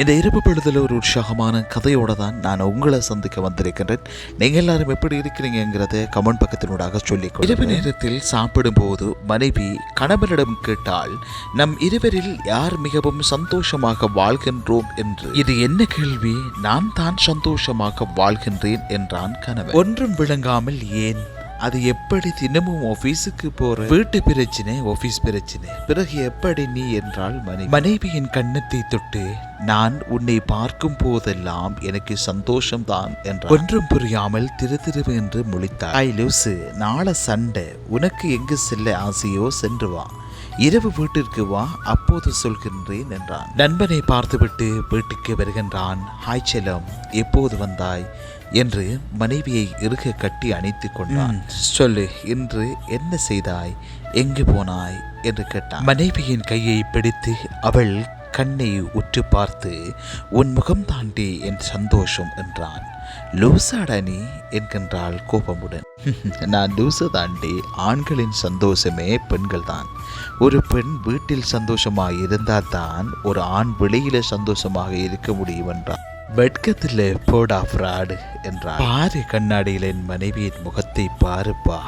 இந்த இரவு பொழுதுல ஒரு உற்சாகமான கதையோட தான் நான் உங்களை சந்திக்க வந்திருக்கின்றேன். நீங்க எல்லாரும் எப்படி இருக்கிறீங்கிறத கமெண்ட் பக்கத்தினூடாக சொல்லிக் இரவு நேரத்தில் சாப்பிடும் போது மனைவி கணவனிடம் கேட்டால் நம் இருவரில் யார் மிகவும் சந்தோஷமாக வாழ்கின்றோம்? என்று. இது என்ன கேள்வி? நான் தான் சந்தோஷமாக வாழ்கின்றேன் என்றான் கணவன். ஒன்றும் விளங்காமல் ஏன்? அது எப்படி தினமும் ஆபீஸுக்கு போற வீட்டு பிரச்சனை ஆபீஸ் பிரச்சனை? பிறகு எப்படி நீ என்றால் மனைவி. மனைவியின் கண்ணத்தை தொட்டு நான் உன்னை பார்க்கும் போதெல்லாம் எனக்கு சந்தோஷம்தான் என்றார். ஒன்றும் புரியாமல் திரு திருவு என்று முழித்தார். ஐ லூசு நாளை சண்டை. உனக்கு எங்கு செல்ல ஆசையோ சென்று வா. இரவு வீட்டிற்கு வா அப்போது சொல்கின்றேன் என்றான். நண்பனை பார்த்துவிட்டு வீட்டுக்கு வருகின்றான். ஹாய் செல்லம் எப்போது வந்தாய்? என்று மனைவியை இறுக கட்டி அணைத்துக் கொண்டான். சொல்லு. இன்று என்ன செய்தாய்? எங்கு போனாய்? என்று கேட்டான். மனைவியின் கையை பிடித்து அவள் கண்ணை உற்று பார்த்து உன் முகம் தாண்டி என் சந்தோஷம் என்றான். லூசாடா நீ என்கின்றாள் கோபமுடன். நான் லூசு தாண்டி ஆண்களின் சந்தோஷமே பெண்கள் தான் ஒரு பெண் வீட்டில் சந்தோஷமாக இருந்தால் தான் ஒரு ஆண் வெளியில சந்தோஷமாக இருக்க முடியும் என்றான். வெட்கத்தில் போடா ஃப்ராடு என்றார் பாரு கண்ணாடியில் என் மனைவியின் முகத்தை பாருப்பா.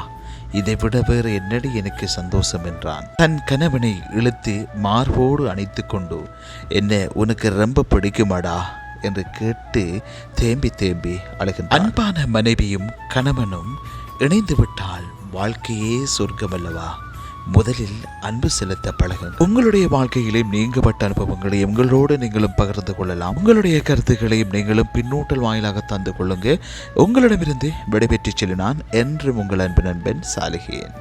இதை விட வேறு என்னடி எனக்கு சந்தோஷம் என்றான். தன் கணவனை இழுத்து மார்போடு அணைத்து கொண்டு என்ன உனக்கு ரொம்ப பிடிக்குமாடா? என்று கேட்டு தேம்பி தேம்பி அழுகின்றான். அன்பான மனைவியும் கணவனும் இணைந்து விட்டால் வாழ்க்கையே சொர்க்கமல்லவா? முதலில் அன்பு செலுத்த பழகுங்கள். உங்களுடைய வாழ்க்கையிலும் நீங்கப்பட்ட அனுபவங்களை உங்களோடு நீங்களும் பகிர்ந்து கொள்ளலாம். உங்களுடைய கருத்துக்களையும் நீங்களும் பின்னூட்டல் வாயிலாக தந்து கொள்ளுங்க உங்களிடமிருந்து விடைபெற்று செல்லினான் என்றும் உங்கள் அன்பு நண்பன் சாலிகேன்